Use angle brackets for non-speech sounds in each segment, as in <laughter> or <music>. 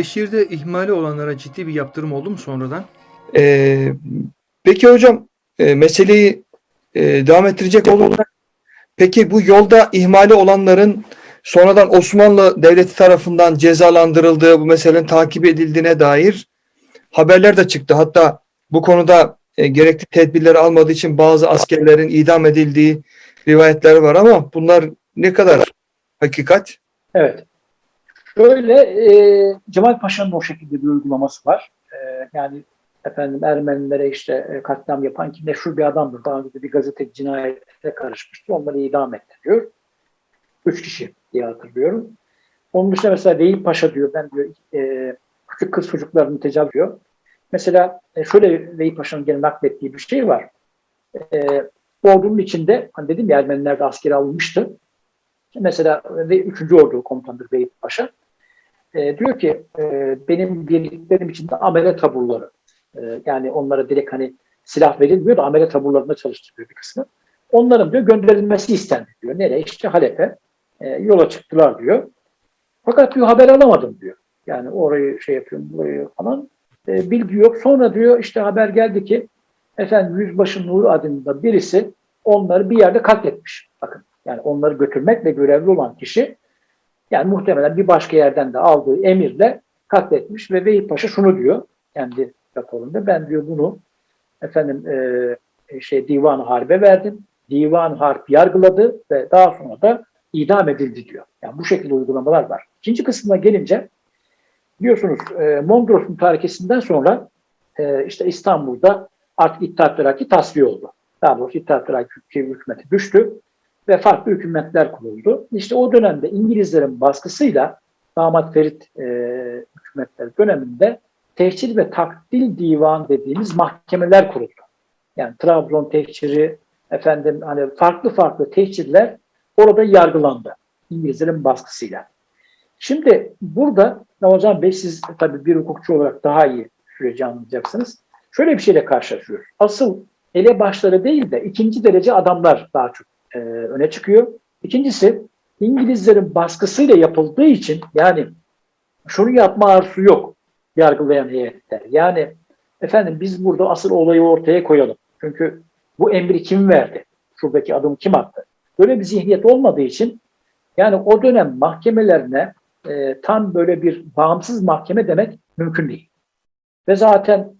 Teşhirde ihmali olanlara ciddi bir yaptırım oldu mu sonradan? Ee, peki hocam e, meseleyi e, devam ettirecek olursak peki bu yolda ihmali olanların sonradan Osmanlı Devleti tarafından cezalandırıldığı bu meselenin takip edildiğine dair haberler de çıktı. Hatta bu konuda e, gerekli tedbirleri almadığı için bazı askerlerin idam edildiği rivayetler var ama bunlar ne kadar hakikat? Evet. Şöyle e, Cemal Paşa'nın o şekilde bir uygulaması var. E, yani efendim Ermenilere işte e, katliam yapan ki meşhur bir adamdır. Daha önce bir gazete cinayete karışmıştı. Onları idam ettiriyor. Üç kişi diye hatırlıyorum. Onun dışında mesela Deyip Paşa diyor. Ben diyor e, küçük kız çocuklarını tecavüz. Mesela e, şöyle Deyip Paşa'nın gene naklettiği bir şey var. E, ordunun içinde hani dedim ya Ermeniler de askere alınmıştı. Mesela ve 3. Ordu komutanıdır Beyit Paşa. E, diyor ki e, benim birliklerim içinde amele taburları. E, yani onlara direkt hani silah verilmiyor da amele taburlarında çalıştırıyor bir kısmı. Onların diyor gönderilmesi istendi diyor. Nereye? İşte Halep'e e, yola çıktılar diyor. Fakat diyor haber alamadım diyor. Yani orayı şey yapıyorum burayı falan. E, bilgi yok. Sonra diyor işte haber geldi ki efendim Yüzbaşı Nur adında birisi onları bir yerde katletmiş. Bakın yani onları götürmekle görevli olan kişi yani muhtemelen bir başka yerden de aldığı emirle katletmiş ve Veyip Paşa şunu diyor kendi raporunda ben diyor bunu efendim e, şey divan harbe verdim. Divan harp yargıladı ve daha sonra da idam edildi diyor. Yani bu şekilde uygulamalar var. İkinci kısmına gelince biliyorsunuz e, Mondros mütarekesinden sonra e, işte İstanbul'da artık İttihat Terakki tasfiye oldu. Daha doğrusu İttihat Terakki hükümeti düştü ve farklı hükümetler kuruldu. İşte o dönemde İngilizlerin baskısıyla Damat Ferit e, hükümetler döneminde tehcir ve takdil divan dediğimiz mahkemeler kuruldu. Yani Trabzon tehciri, efendim hani farklı farklı tehcirler orada yargılandı İngilizlerin baskısıyla. Şimdi burada Ramazan Bey siz tabii bir hukukçu olarak daha iyi süreci anlayacaksınız. Şöyle bir şeyle karşılaşıyoruz. Asıl elebaşları değil de ikinci derece adamlar daha çok e, öne çıkıyor. İkincisi İngilizlerin baskısıyla yapıldığı için yani şunu yapma arzusu yok yargılayan heyetler. Yani efendim biz burada asıl olayı ortaya koyalım. Çünkü bu emri kim verdi? Şuradaki adımı kim attı? Böyle bir zihniyet olmadığı için yani o dönem mahkemelerine e, tam böyle bir bağımsız mahkeme demek mümkün değil. Ve zaten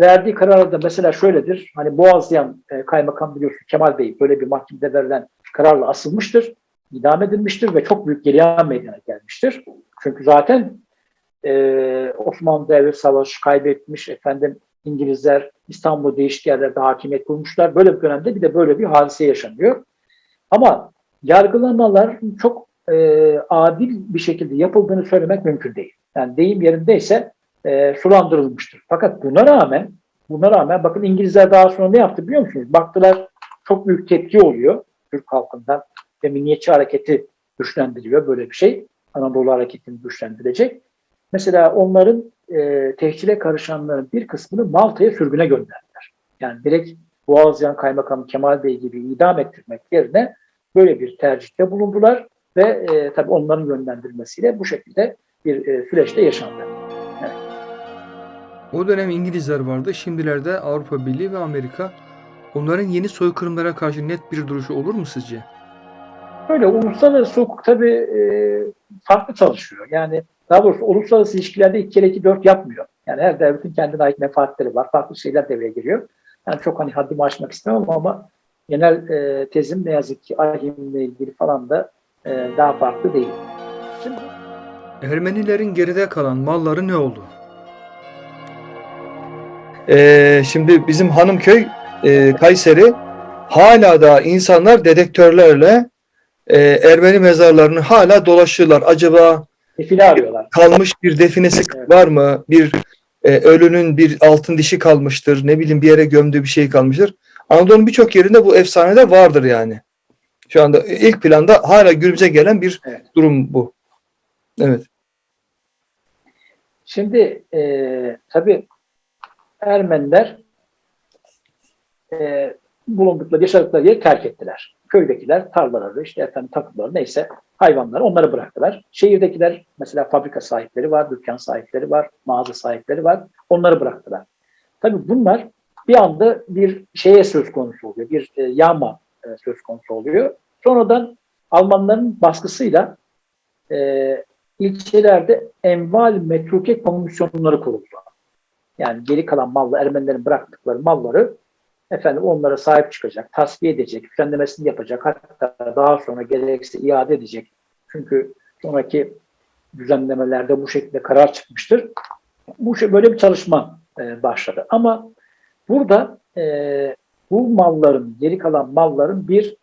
verdiği kararda mesela şöyledir. Hani Boğazlayan e, kaymakam biliyorsun Kemal Bey böyle bir mahkemede verilen kararla asılmıştır, idam edilmiştir ve çok büyük gerilim meydana gelmiştir. Çünkü zaten e, Osmanlı Devleti Savaşı kaybetmiş, efendim İngilizler İstanbul'da değişik yerlerde hakimiyet kurmuşlar. Böyle bir dönemde bir de böyle bir hadise yaşanıyor. Ama yargılamalar çok e, adil bir şekilde yapıldığını söylemek mümkün değil. Yani deyim yerindeyse e, sulandırılmıştır. Fakat buna rağmen buna rağmen bakın İngilizler daha sonra ne yaptı biliyor musunuz? Baktılar çok büyük tepki oluyor Türk halkından ve milliyetçi hareketi güçlendiriyor böyle bir şey. Anadolu hareketini güçlendirecek. Mesela onların e, tehcile karışanların bir kısmını Malta'ya sürgüne gönderdiler. Yani direkt Boğaziyan Kaymakamı Kemal Bey gibi idam ettirmek yerine böyle bir tercihte bulundular ve e, tabii onların yönlendirmesiyle bu şekilde bir e, süreçte yaşandı. O dönem İngilizler vardı. Şimdilerde Avrupa Birliği ve Amerika. Onların yeni soykırımlara karşı net bir duruşu olur mu sizce? Böyle uluslararası hukuk tabii e, farklı çalışıyor. Yani daha doğrusu uluslararası ilişkilerde iki kere iki dört yapmıyor. Yani her devletin kendine ait menfaatleri var. Farklı şeyler devreye giriyor. Yani çok hani haddimi aşmak istemem ama genel e, tezim ne yazık ki ahimle ilgili falan da e, daha farklı değil. Şimdi Ermenilerin geride kalan malları ne oldu? Ee, şimdi bizim Hanımköy e, Kayseri hala da insanlar dedektörlerle e, Ermeni mezarlarını hala dolaşıyorlar. Acaba arıyorlar. kalmış bir definesi Evet. var mı? Bir e, ölünün bir altın dişi kalmıştır. Ne bileyim bir yere gömdüğü bir şey kalmıştır. Anadolu'nun birçok yerinde bu efsanede vardır yani. Şu anda ilk planda hala günümüze gelen bir Evet. durum bu. Evet. Şimdi e, tabii Ermeniler e, bulundukları, yaşadıkları yeri terk ettiler. köydekiler tarlaları, işte efendim takımları neyse hayvanları onları bıraktılar. Şehirdekiler mesela fabrika sahipleri var, dükkan sahipleri var, mağaza sahipleri var. Onları bıraktılar. Tabii bunlar bir anda bir şeye söz konusu oluyor. Bir e, yağma e, söz konusu oluyor. Sonradan Almanların baskısıyla e, ilçelerde enval metruke komisyonları kuruldu. Yani geri kalan mallı Ermenilerin bıraktıkları malları efendim onlara sahip çıkacak, tasfiye edecek, düzenlemesini yapacak, hatta daha sonra gerekirse iade edecek. Çünkü sonraki düzenlemelerde bu şekilde karar çıkmıştır. Bu şey, böyle bir çalışma e, başladı. Ama burada e, bu malların, geri kalan malların bir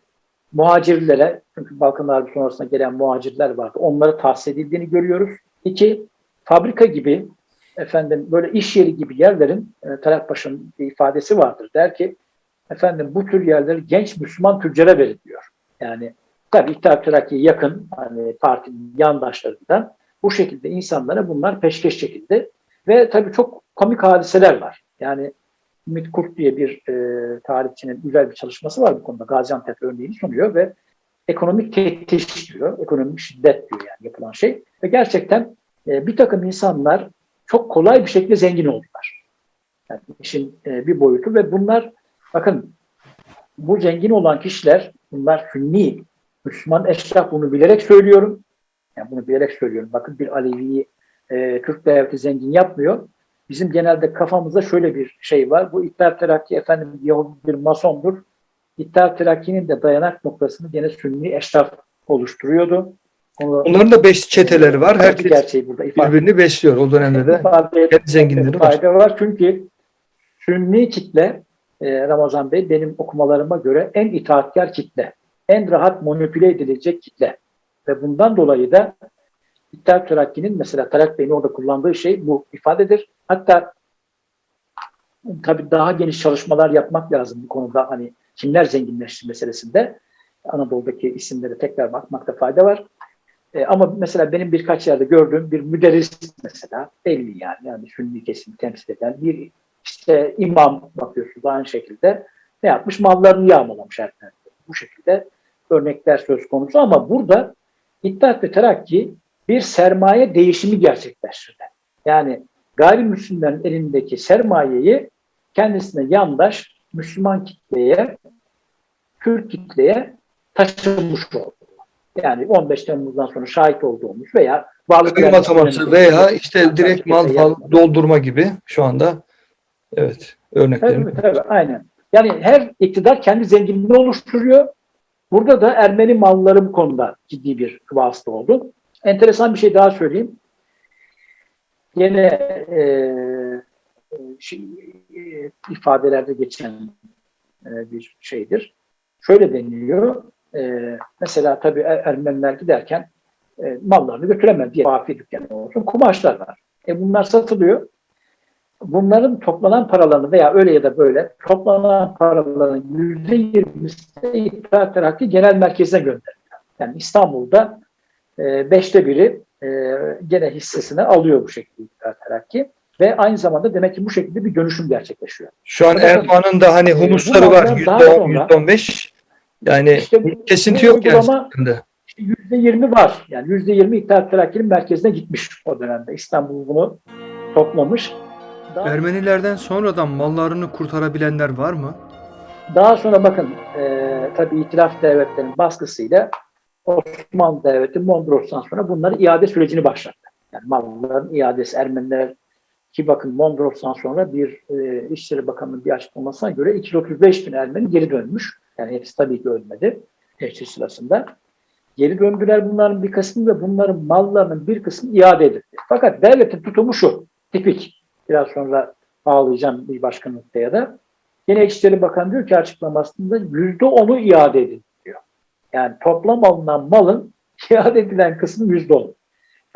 muhacirlere, çünkü Balkan Harbi sonrasında gelen muhacirler vardı, onlara tahsis edildiğini görüyoruz. İki, fabrika gibi, efendim böyle iş yeri gibi yerlerin, e, Talat Paşa'nın bir ifadesi vardır. Der ki, efendim bu tür yerleri genç Müslüman tüccara veriliyor. Yani tabii İttihat Terakki'ye yakın hani partinin yandaşlarından bu şekilde insanlara bunlar peşkeş çekildi. Ve tabii çok komik hadiseler var. Yani Ümit Kurt diye bir e, tarihçinin güzel bir çalışması var bu konuda. Gaziantep örneğini sunuyor ve ekonomik tetiş diyor, ekonomik şiddet diyor yani yapılan şey. Ve gerçekten e, bir takım insanlar çok kolay bir şekilde zengin oldular. Yani işin e, bir boyutu ve bunlar bakın bu zengin olan kişiler bunlar Sünni, Müslüman eşraf bunu bilerek söylüyorum. Yani bunu bilerek söylüyorum. Bakın bir Alevi'yi e, Türk devleti zengin yapmıyor. Bizim genelde kafamızda şöyle bir şey var. Bu İttihat Terakki efendim Yahudi bir masondur. İttihat Terakki'nin de dayanak noktasını gene Sünni eşraf oluşturuyordu. Onu, Onların da beş çeteleri var. Herkes gerçeği burada ifade birbirini besliyor o dönemde de. ifade zenginleri var. fayda var. Çünkü Sünni kitle e, Ramazan Bey benim okumalarıma göre en itaatkar kitle. En rahat manipüle edilecek kitle. Ve bundan dolayı da İttihat Terakki'nin mesela Tarak Bey'in orada kullandığı şey bu ifadedir. Hatta tabii daha geniş çalışmalar yapmak lazım bu konuda hani kimler zenginleşti meselesinde. Anadolu'daki isimlere tekrar bakmakta fayda var. E, ama mesela benim birkaç yerde gördüğüm bir müderris mesela belli yani yani sünni kesimi temsil eden bir işte imam bakıyorsunuz aynı şekilde ne yapmış mallarını yağmalamış erken. Bu şekilde örnekler söz konusu ama burada İttihat ve Terakki bir sermaye değişimi gerçekleştirdi. Yani gayrimüslimlerin elindeki sermayeyi kendisine yandaş Müslüman kitleye, Türk kitleye taşımış oldu. Yani 15 Temmuz'dan sonra şahit olduğumuz veya varlık Kıyım ataması veya işte direkt mal mal doldurma gibi şu anda evet örneklerim. Tabii tabii aynen. Yani her iktidar kendi zenginliğini oluşturuyor. Burada da Ermeni malları bu konuda ciddi bir vasıta oldu. Enteresan bir şey daha söyleyeyim. Yine e, şey, e, ifadelerde geçen e, bir şeydir. Şöyle deniliyor. E, mesela tabii er, Ermeniler giderken e, mallarını götüremez diye vafi dükkanı olsun kumaşlar var. E bunlar satılıyor. Bunların toplanan paralarını veya öyle ya da böyle toplanan paraların yüzde yirmisi İttihat Terakki Genel Merkezi'ne gönderiliyor. Yani İstanbul'da e, beşte biri e, gene hissesine alıyor bu şekilde İttihat Terakki ve aynı zamanda demek ki bu şekilde bir dönüşüm gerçekleşiyor. Şu an Erdoğan'ın da hani e, humusları var %10, %15. Yani İşte bu- kesinti bu yok yani. Yüzde yirmi var. Yani yüzde yirmi İttihat Terakki'nin merkezine gitmiş o dönemde. İstanbul bunu toplamış. Daha- Ermenilerden sonradan mallarını kurtarabilenler var mı? Daha sonra bakın e, tabii itilaf devletlerinin baskısıyla Osmanlı Devleti Mondros'tan sonra bunların iade sürecini başlattı. Yani malların iadesi Ermeniler ki bakın Mondros'tan sonra bir e, İçişleri Bakanı'nın bir açıklamasına göre 235 bin Ermeni geri dönmüş. Yani hepsi tabii ki ölmedi teşhis sırasında. Geri döndüler bunların bir kısmı ve bunların mallarının bir kısmı iade edildi. Fakat devletin tutumu şu, tipik. Biraz sonra bağlayacağım bir başka noktaya da. Yine İçişleri Bakanı diyor ki açıklamasında yüzde onu iade edin diyor. Yani toplam alınan malın <laughs> iade edilen kısmı yüzde on.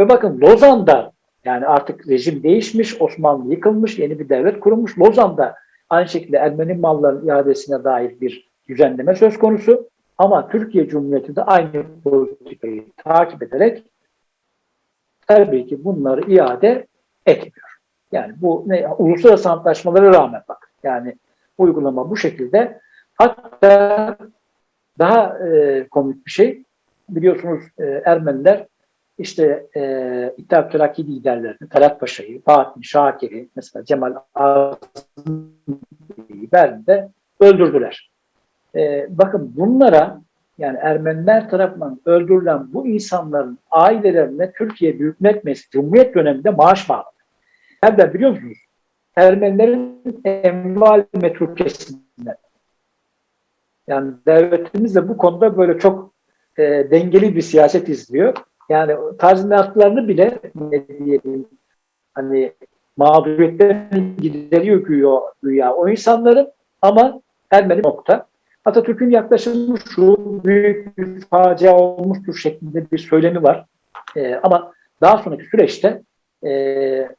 Ve bakın Lozan'da yani artık rejim değişmiş, Osmanlı yıkılmış, yeni bir devlet kurulmuş. Lozan'da aynı şekilde Ermeni malların iadesine dair bir düzenleme söz konusu. Ama Türkiye Cumhuriyeti de aynı politikayı takip ederek tabii ki bunları iade etmiyor. Yani bu ne uluslararası antlaşmalara rağmen bak. Yani uygulama bu şekilde. Hatta daha e, komik bir şey. Biliyorsunuz e, Ermeniler işte e, İttihat Terakki liderlerini, Talat Paşa'yı, Bahattin Şakir'i, mesela Cemal Azmi'yi Berlin'de öldürdüler. E, bakın bunlara yani Ermeniler tarafından öldürülen bu insanların ailelerine Türkiye Büyük Millet Meclisi Cumhuriyet döneminde maaş bağladı. Nereden biliyor musunuz? Ermenilerin enval metrukesinden. Yani devletimiz de bu konuda böyle çok e, dengeli bir siyaset izliyor. Yani tazminatlarını bile ne diyelim hani mağduriyetlerini gideriyor güya, güya o insanların ama Ermeni nokta. Atatürk'ün yaklaşımı şu büyük bir facia olmuştur şeklinde bir söylemi var. E, ama daha sonraki süreçte e,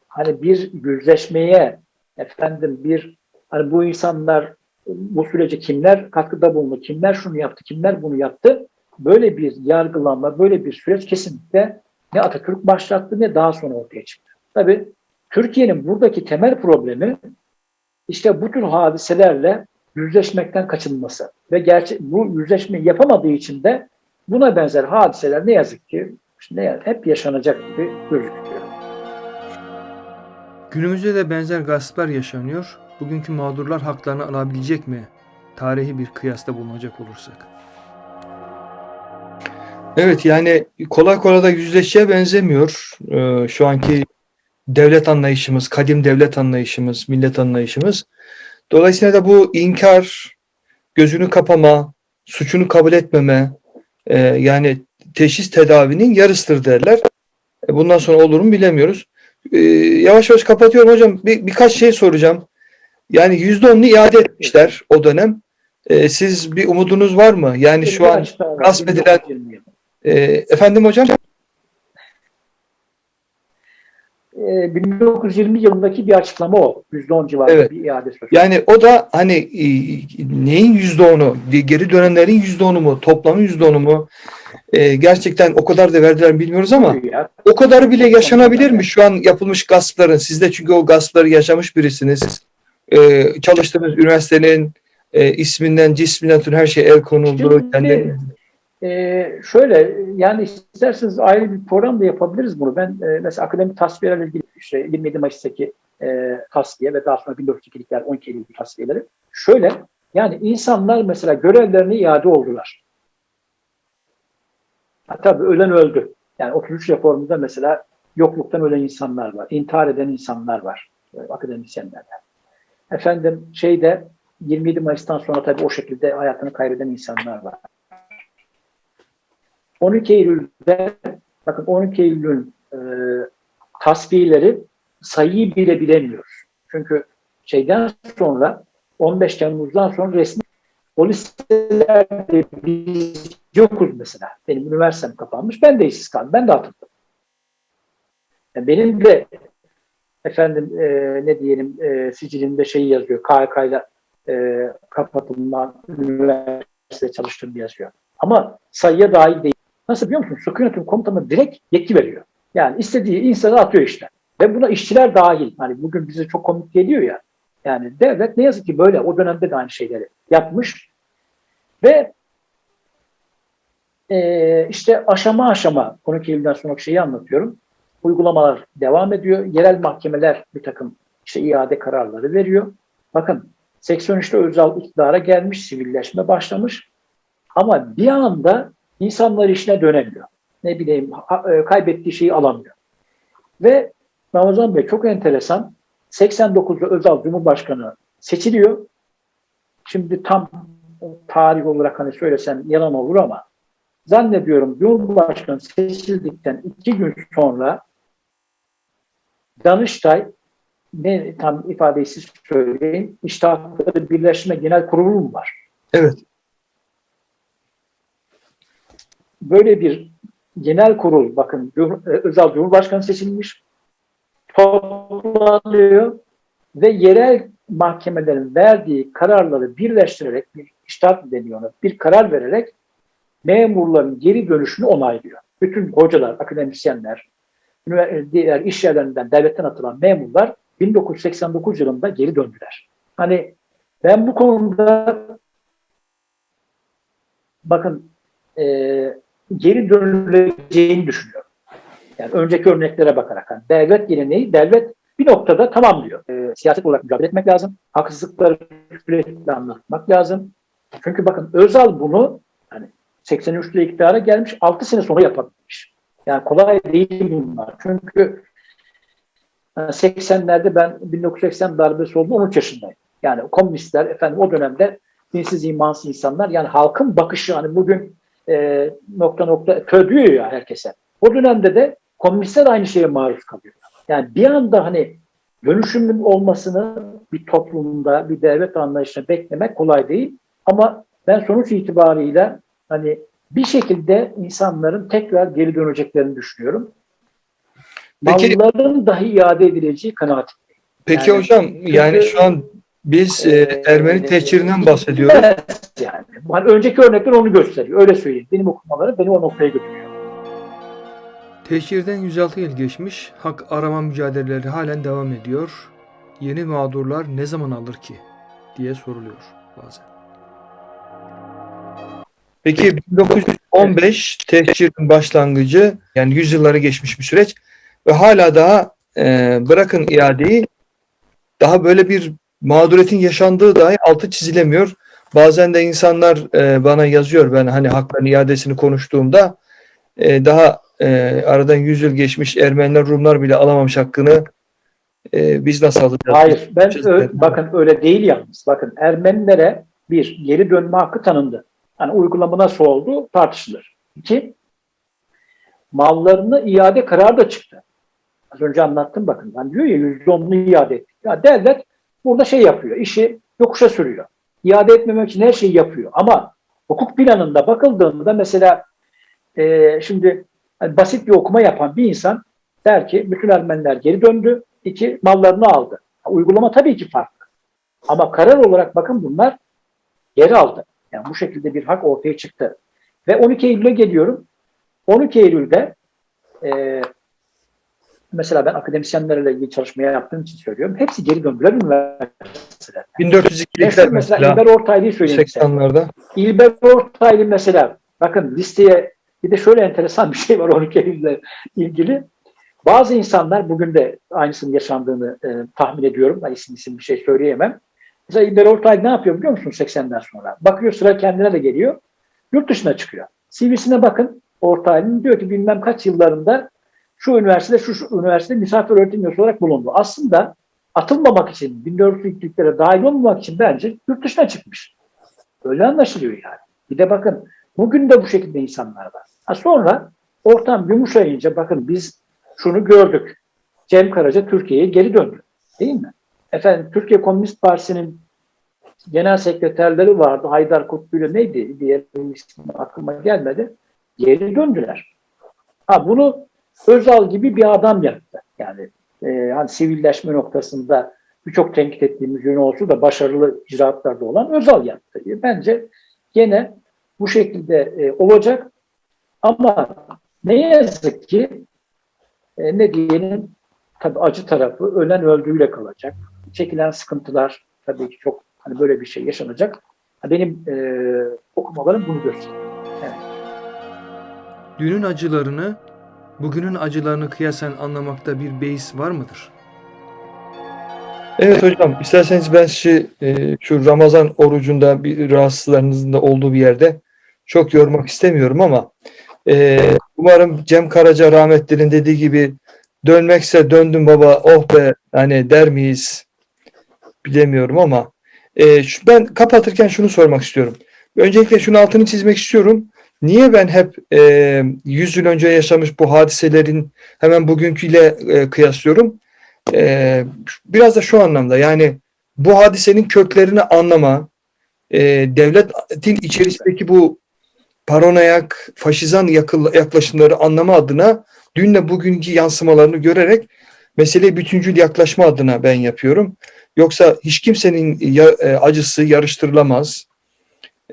hani bir yüzleşmeye efendim bir hani bu insanlar bu sürece kimler katkıda bulundu, kimler şunu yaptı, kimler bunu yaptı böyle bir yargılanma, böyle bir süreç kesinlikle ne Atatürk başlattı ne daha sonra ortaya çıktı. Tabii Türkiye'nin buradaki temel problemi işte bu tür hadiselerle yüzleşmekten kaçınması ve gerçek bu yüzleşmeyi yapamadığı için de buna benzer hadiseler ne yazık ki işte hep yaşanacak gibi gözüküyor. Günümüzde de benzer gasplar yaşanıyor. Bugünkü mağdurlar haklarını alabilecek mi? Tarihi bir kıyasta bulunacak olursak. Evet yani kolay kolay da yüzleşeceğe benzemiyor. Ee, şu anki devlet anlayışımız, kadim devlet anlayışımız, millet anlayışımız. Dolayısıyla da bu inkar, gözünü kapama, suçunu kabul etmeme, e, yani teşhis tedavinin yarısıdır derler. E, bundan sonra olur mu bilemiyoruz. E, yavaş yavaş kapatıyorum hocam. Bir, birkaç şey soracağım. Yani yüzde onunu iade etmişler o dönem. E, siz bir umudunuz var mı? Yani şu an gasp edilen e, efendim hocam? E, 1920 yılındaki bir açıklama o. %10 civarında Evet. bir iade söz. Yani o da hani e, neyin yüzde onu, geri dönenlerin yüzde onu mu, toplamın yüzde onu mu? E, gerçekten o kadar da verdiler mi bilmiyoruz ama Ya, o kadarı bile yaşanabilir mi şu an yapılmış gaspların? Siz de çünkü o gaspları yaşamış birisiniz. E, çalıştığınız üniversitenin e, isminden, cisminden tüm her şey el konuldu. Şimdi- Yani, Ee, şöyle yani isterseniz ayrı bir program da yapabiliriz bunu. Ben e, mesela akademik tasfiyelerle ilgili işte 27 Mayıs'taki e, tasfiye ve daha sonra 1402'likler 12 Eylül tasfiyeleri. Şöyle yani insanlar mesela görevlerine iade oldular. Ha, tabii ölen öldü. Yani 33 reformunda mesela yokluktan ölen insanlar var. intihar eden insanlar var. e, akademisyenler var. Efendim şeyde 27 Mayıs'tan sonra tabii o şekilde hayatını kaybeden insanlar var. 12 Eylül'de bakın 12 Eylül'ün e, tasfiyeleri sayıyı bile bilemiyoruz. Çünkü şeyden sonra 15 Temmuz'dan sonra resmi o listelerde biz yokuz mesela. Benim üniversitem kapanmış. Ben de işsiz kaldım. Ben de atıldım. Yani benim de efendim e, ne diyelim e, sicilimde şey yazıyor. KHK'yla e, kapatılan üniversitede çalıştığım yazıyor. Ama sayıya dahil değil. Nasıl biliyor musun? Su yönetim komutanı direkt yetki veriyor. Yani istediği insanı atıyor işte. Ve buna işçiler dahil. Hani bugün bize çok komik geliyor ya. Yani devlet ne yazık ki böyle o dönemde de aynı şeyleri yapmış. Ve e, işte aşama aşama 12 Eylül'den sonraki şeyi anlatıyorum. Uygulamalar devam ediyor. Yerel mahkemeler bir takım işte iade kararları veriyor. Bakın 83'te Özal iktidara gelmiş, sivilleşme başlamış. Ama bir anda insanlar işine dönemiyor. Ne bileyim e, kaybettiği şeyi alamıyor. Ve Ramazan Bey çok enteresan. 89'da Özal Cumhurbaşkanı seçiliyor. Şimdi tam tarih olarak hani söylesem yalan olur ama zannediyorum Cumhurbaşkanı seçildikten iki gün sonra Danıştay ne tam ifadeyi siz söyleyin İştahatları Birleşme Genel Kurulu mu var? evet. Böyle bir genel kurul bakın Cumhur- e, Özal Cumhurbaşkanı seçilmiş toplanıyor ve yerel mahkemelerin verdiği kararları birleştirerek bir iştahat deniyor ona, bir karar vererek memurların geri dönüşünü onaylıyor. Bütün hocalar, akademisyenler, diğer iş yerlerinden, devletten atılan memurlar 1989 yılında geri döndüler. Hani ben bu konuda bakın e, geri dönüleceğini düşünüyorum. Yani önceki örneklere bakarak. Hani devlet geleneği, devlet bir noktada tamam diyor. E, siyaset olarak mücadele etmek lazım. Haksızlıkları sürekli anlatmak lazım. Çünkü bakın Özal bunu hani 83'te iktidara gelmiş 6 sene sonra yapabilmiş. Yani kolay değil bunlar. Çünkü e, 80'lerde ben 1980 darbesi oldu 13 yaşındayım. Yani komünistler efendim o dönemde dinsiz imansız insanlar yani halkın bakışı hani bugün e, nokta nokta kö diyor ya herkese. O dönemde de komünistler aynı şeye maruz kalıyor. Yani bir anda hani dönüşümün olmasını bir toplumda, bir devlet anlayışına beklemek kolay değil. Ama ben sonuç itibariyle hani bir şekilde insanların tekrar geri döneceklerini düşünüyorum. Peki- Malların dahi iade edileceği kanaat. Peki Yani- hocam yani şu an biz e, Ermeni tehcirinden bahsediyoruz. Yani. Hani önceki örnekler onu gösteriyor. Öyle söyleyeyim. Benim okumalarım beni o noktaya götürüyor. Tehcirden 106 yıl geçmiş, hak arama mücadeleleri halen devam ediyor. Yeni mağdurlar ne zaman alır ki? diye soruluyor bazen. Peki 1915 tehcirin başlangıcı yani yüzyılları geçmiş bir süreç ve hala daha e, bırakın iadeyi daha böyle bir mağduriyetin yaşandığı dahi altı çizilemiyor. Bazen de insanlar e, bana yazıyor ben hani hakların iadesini konuştuğumda e, daha e, aradan 100 yıl geçmiş Ermeniler Rumlar bile alamamış hakkını e, biz nasıl alacağız? Hayır. Ben ö- bakın öyle değil yalnız. Bakın Ermenilere bir geri dönme hakkı tanındı. Hani uygulama nasıl oldu tartışılır. İki mallarını iade kararı da çıktı. Az önce anlattım bakın. Ben diyor ya %10'unu iade ettik. Ya devlet burada şey yapıyor. işi yokuşa sürüyor. İade etmemek için her şeyi yapıyor. Ama hukuk planında bakıldığında mesela e, şimdi hani basit bir okuma yapan bir insan der ki bütün Ermeniler geri döndü. iki mallarını aldı. Uygulama tabii ki farklı. Ama karar olarak bakın bunlar geri aldı. Yani bu şekilde bir hak ortaya çıktı. Ve 12 Eylül'e geliyorum. 12 Eylül'de e, mesela ben akademisyenlerle ilgili çalışmaya yaptığım için söylüyorum. Hepsi geri döndüler üniversiteden. 1402'likler Mesela mesela İlber Ortaylı'yı söyleyeyim size. 80'larda. İlber Ortaylı mesela bakın listeye bir de şöyle enteresan bir şey var 12 Eylül'le ilgili. Bazı insanlar bugün de aynısının yaşandığını e, tahmin ediyorum. Ben isim isim bir şey söyleyemem. Mesela İlber Ortaylı ne yapıyor biliyor musun 80'den sonra? Bakıyor sıra kendine de geliyor. Yurt dışına çıkıyor. CV'sine bakın Ortaylı'nın diyor ki bilmem kaç yıllarında şu üniversitede şu, şu üniversitede misafir öğretim üyesi olarak bulundu. Aslında atılmamak için, 1400'lüklere dahil olmamak için bence yurt dışına çıkmış. Öyle anlaşılıyor yani. Bir de bakın bugün de bu şekilde insanlar var. Ha sonra ortam yumuşayınca bakın biz şunu gördük. Cem Karaca Türkiye'ye geri döndü. Değil mi? Efendim Türkiye Komünist Partisi'nin genel sekreterleri vardı. Haydar Kutlu neydi diye bir isim aklıma gelmedi. Geri döndüler. Ha bunu Özal gibi bir adam yaptı. Yani e, hani sivilleşme noktasında birçok tenkit ettiğimiz yönü olsa da başarılı icraatlarda olan Özal yaptı. Bence gene bu şekilde e, olacak ama ne yazık ki e, ne diyelim tabii acı tarafı ölen öldüğüyle kalacak. Çekilen sıkıntılar tabii ki çok hani böyle bir şey yaşanacak. Benim e, okumalarım bunu gösteriyor. Dünün acılarını, bugünün acılarını kıyasen anlamakta bir beis var mıdır? Evet hocam isterseniz ben sizi e, şu Ramazan orucunda bir rahatsızlarınızın da olduğu bir yerde çok yormak istemiyorum ama e, umarım Cem Karaca rahmetlinin dediği gibi dönmekse döndüm baba oh be hani der miyiz bilemiyorum ama e, şu, ben kapatırken şunu sormak istiyorum. Öncelikle şunu altını çizmek istiyorum. Niye ben hep e, 100 yıl önce yaşamış bu hadiselerin hemen bugünküyle e, kıyaslıyorum? Ee, biraz da şu anlamda yani bu hadisenin köklerini anlama, e, devletin içerisindeki bu paranoyak, faşizan yaklaşımları anlama adına dünle bugünkü yansımalarını görerek meseleye bütüncül yaklaşma adına ben yapıyorum. Yoksa hiç kimsenin e, acısı yarıştırılamaz.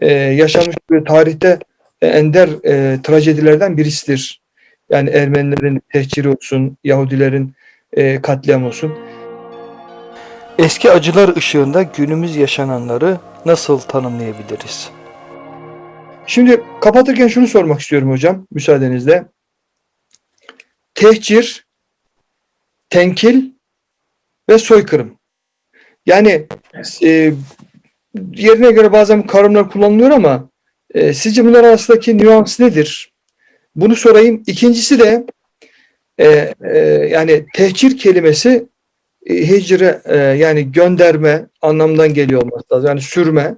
E, yaşanmış bir tarihte ender e, trajedilerden birisidir. Yani Ermenilerin tehciri olsun, Yahudilerin e, katliam olsun. Eski acılar ışığında günümüz yaşananları nasıl tanımlayabiliriz? Şimdi kapatırken şunu sormak istiyorum hocam müsaadenizle. Tehcir, tenkil ve soykırım. Yani e, yerine göre bazen kavramlar kullanılıyor ama e, sizce bunlar arasındaki nüans nedir? Bunu sorayım. İkincisi de e, e, yani tehcir kelimesi e, hicre e, yani gönderme anlamından geliyor olması lazım. Yani sürme,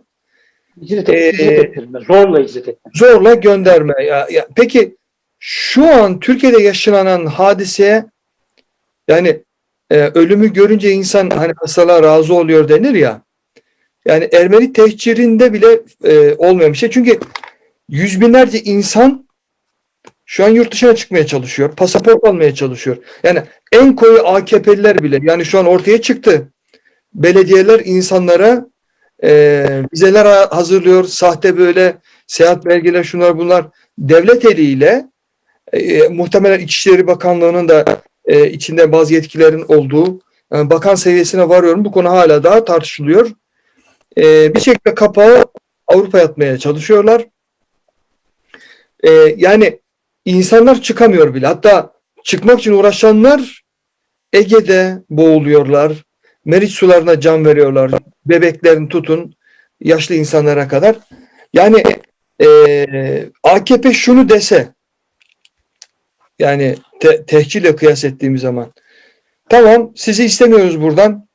İcret, Ee, icret ettirme, zorla icret ettirme. zorla gönderme. Ya, ya, peki şu an Türkiye'de yaşanan hadiseye yani e, ölümü görünce insan hani hastalığa razı oluyor denir ya. Yani Ermeni tehcirinde bile e, olmayan bir şey. Çünkü yüz binlerce insan şu an yurt dışına çıkmaya çalışıyor. Pasaport almaya çalışıyor. Yani en koyu AKP'liler bile yani şu an ortaya çıktı. Belediyeler insanlara e, vizeler ha- hazırlıyor. Sahte böyle seyahat belgeler şunlar bunlar. Devlet eliyle e, muhtemelen İçişleri Bakanlığı'nın da e, içinde bazı yetkilerin olduğu e, bakan seviyesine varıyorum. Bu konu hala daha tartışılıyor. E, bir şekilde kapağı Avrupa'ya atmaya çalışıyorlar. E, yani insanlar çıkamıyor bile. Hatta çıkmak için uğraşanlar Ege'de boğuluyorlar. Meriç sularına can veriyorlar. Bebeklerini tutun yaşlı insanlara kadar. Yani e, AKP şunu dese yani te, tehcirle kıyas ettiğimiz zaman tamam sizi istemiyoruz buradan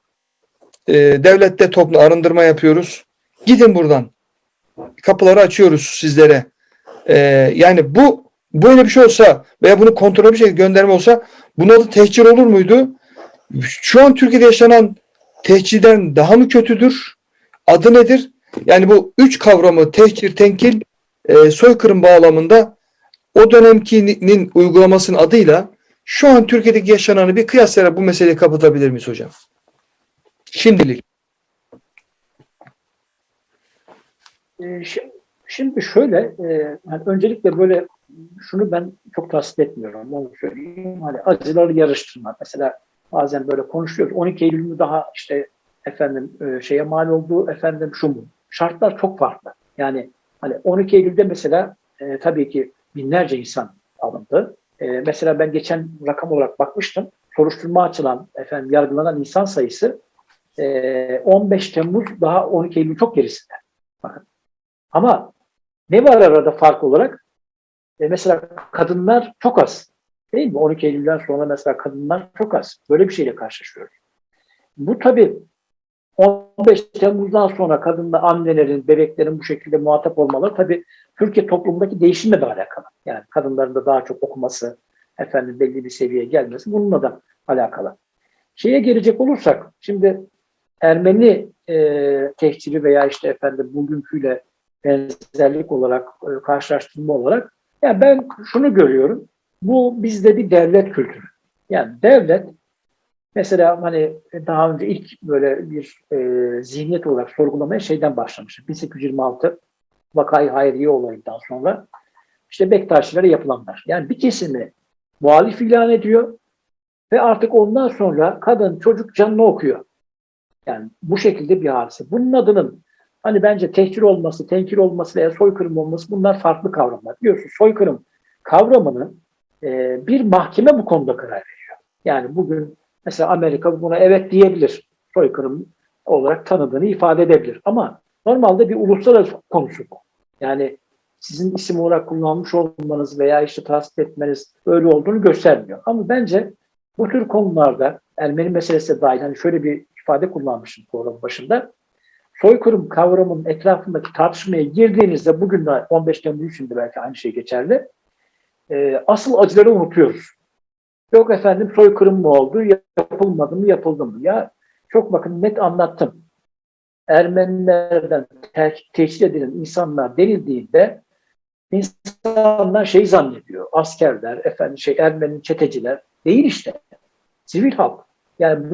e, devlette toplu arındırma yapıyoruz. Gidin buradan. Kapıları açıyoruz sizlere. E, yani bu böyle bir şey olsa veya bunu kontrollü bir şekilde gönderme olsa bunun adı tehcir olur muydu? Şu an Türkiye'de yaşanan tehcirden daha mı kötüdür? Adı nedir? Yani bu üç kavramı tehcir, tenkil, e, soykırım bağlamında o dönemkinin uygulamasının adıyla şu an Türkiye'deki yaşananı bir kıyaslayarak bu meseleyi kapatabilir miyiz hocam? Şimdilik. Ee, şi- Şimdi şöyle, e, hani öncelikle böyle şunu ben çok tasvip etmiyorum. Onu söyleyeyim. Hani acıları yarıştırma. Mesela bazen böyle konuşuyoruz. 12 Eylül mü daha işte efendim e, şeye mal oldu, efendim şu mu? Şartlar çok farklı. Yani hani 12 Eylül'de mesela e, tabii ki binlerce insan alındı. E, mesela ben geçen rakam olarak bakmıştım. Soruşturma açılan, efendim yargılanan insan sayısı e, 15 Temmuz daha 12 Eylül çok gerisinde. Bakın. Ama ne var arada fark olarak? E, mesela kadınlar çok az. Değil mi? 12 Eylül'den sonra mesela kadınlar çok az. Böyle bir şeyle karşılaşıyoruz. Bu tabii 15 Temmuz'dan sonra kadınlar, annelerin, bebeklerin bu şekilde muhatap olmaları tabii Türkiye toplumundaki değişimle de alakalı. Yani kadınların da daha çok okuması, efendim belli bir seviyeye gelmesi bununla da alakalı. Şeye gelecek olursak, şimdi Ermeni e, tehciri veya işte efendim bugünküyle benzerlik olarak, e, karşılaştırma olarak yani ben şunu görüyorum. Bu bizde bir devlet kültürü. Yani devlet mesela hani daha önce ilk böyle bir e, zihniyet olarak sorgulamaya şeyden başlamıştı. 1826 Vakayı Hayriye olayından sonra işte Bektaşilere yapılanlar. Yani bir kesimi muhalif ilan ediyor ve artık ondan sonra kadın çocuk canını okuyor. Yani bu şekilde bir hadise. Bunun adının hani bence tehcir olması, tenkil olması veya soykırım olması bunlar farklı kavramlar. Biliyorsun soykırım kavramını e, bir mahkeme bu konuda karar veriyor. Yani bugün mesela Amerika buna evet diyebilir. Soykırım olarak tanıdığını ifade edebilir. Ama normalde bir uluslararası konusu bu. Yani sizin isim olarak kullanmış olmanız veya işte tasdik etmeniz öyle olduğunu göstermiyor. Ama bence bu tür konularda Ermeni meselesi dahil hani şöyle bir ifade kullanmışım programın başında. Soykırım kavramının etrafındaki tartışmaya girdiğinizde bugün de 15 Temmuz için de belki aynı şey geçerli. E, asıl acıları unutuyoruz. Yok efendim soykırım mı oldu, yapılmadı mı, yapıldı mı? Ya çok bakın net anlattım. Ermenilerden te- teşhis edilen insanlar denildiğinde insanlar şey zannediyor. Askerler, efendim şey Ermeni çeteciler değil işte. Sivil halk. Yani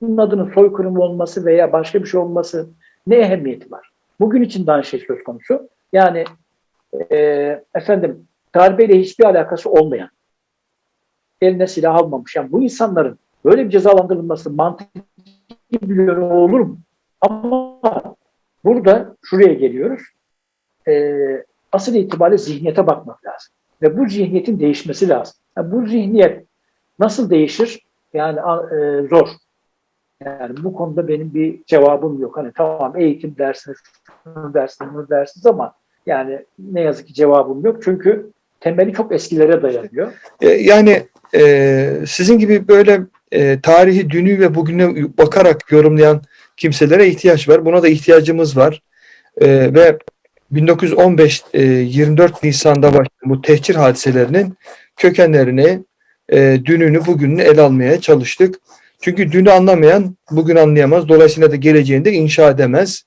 bunun adının soykırım olması veya başka bir şey olması ne ehemmiyeti var? Bugün için de aynı şey söz konusu. Yani e, efendim darbeyle hiçbir alakası olmayan, eline silah almamış. Yani bu insanların böyle bir cezalandırılması mantıklı bir yönü olur mu? Ama burada şuraya geliyoruz. E, asıl itibariyle zihniyete bakmak lazım. Ve bu zihniyetin değişmesi lazım. Yani bu zihniyet nasıl değişir? Yani e, zor. Yani bu konuda benim bir cevabım yok. Hani tamam eğitim dersiniz, dersiniz, dersiniz ama yani ne yazık ki cevabım yok. Çünkü temeli çok eskilere dayanıyor. E, yani e, sizin gibi böyle e, tarihi dünü ve bugüne bakarak yorumlayan kimselere ihtiyaç var. Buna da ihtiyacımız var. E, ve 1915 e, 24 Nisan'da başlayan bu tehcir hadiselerinin kökenlerini, e, dününü, bugününü ele almaya çalıştık. Çünkü dünü anlamayan bugün anlayamaz. Dolayısıyla da geleceğinde inşa edemez.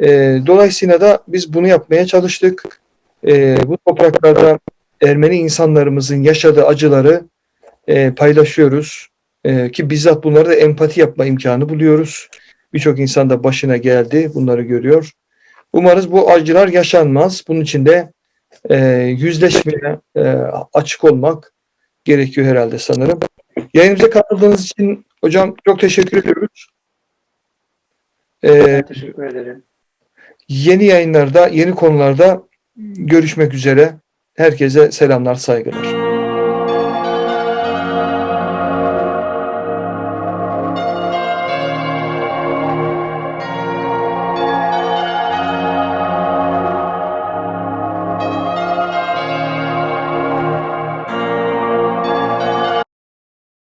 E, dolayısıyla da biz bunu yapmaya çalıştık. E, bu topraklarda Ermeni insanlarımızın yaşadığı acıları e, paylaşıyoruz. E, ki bizzat bunları da empati yapma imkanı buluyoruz. Birçok insan da başına geldi, bunları görüyor. Umarız bu acılar yaşanmaz. Bunun için de e, yüzleşmeye e, açık olmak gerekiyor herhalde sanırım. Yayınımıza katıldığınız için hocam çok teşekkür ediyoruz. E, Ben teşekkür ederim. yeni yayınlarda, yeni konularda görüşmek üzere. Herkese selamlar, saygılar.